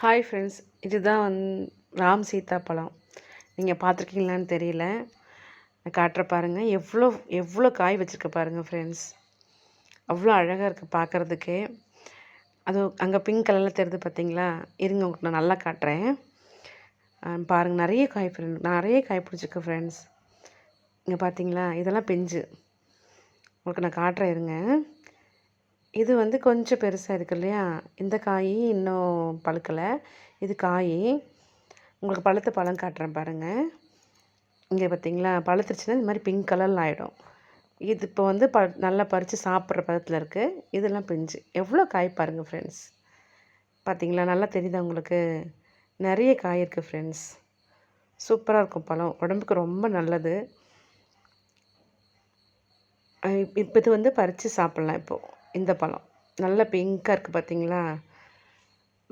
Hi friends இதுதான் வந் ராம் சீதா பழம் நீங்கள் பார்த்துருக்கீங்களான்னு தெரியல. நான் காட்டுற பாருங்கள் எவ்வளோ எவ்வளோ காய் வச்சுருக்க பாருங்கள் ஃப்ரெண்ட்ஸ் அவ்வளோ அழகாக இருக்குது பார்க்குறதுக்கே. அது அங்கே பிங்க் கலரில் தெரியுது பார்த்தீங்களா இருங்க உங்களுக்கு நான் நல்லா காட்டுறேன். பாருங்கள் நிறைய காய் ஃப்ரெண்ட் நிறைய காய் பிடிச்சிருக்கு ஃப்ரெண்ட்ஸ் இங்கே பார்த்தீங்களா இதெல்லாம் பிஞ்சு. உங்களுக்கு நான் காட்டுறேன் இருங்க. இது வந்து கொஞ்சம் பெருசாக இருக்குது இல்லையா? இந்த காய் இன்னும் பழுக்கலை. இது காய். உங்களுக்கு பழுத்த பழம் காட்டுறேன் பாருங்கள் இங்கே பார்த்தீங்களா பழுத்துருச்சுன்னா இந்த மாதிரி பிங்க் கலரில் ஆகிடும் இது இப்போ வந்து ப நல்லா பறித்து சாப்பிட்ற பதத்தில் இருக்குது இதெல்லாம் பிஞ்சு. எவ்வளோ காய் பாருங்கள் ஃப்ரெண்ட்ஸ் பார்த்தீங்களா நல்லா தெரியுதா உங்களுக்கு? நிறைய காய் இருக்குது ஃப்ரெண்ட்ஸ் சூப்பராக இருக்கும் பழம். உடம்புக்கு ரொம்ப நல்லது. இப்போ இது வந்து பறித்து சாப்பிட்லாம் இப்போது இந்த பழம். நல்ல பிங்க்காக இருக்குது பார்த்தீங்களா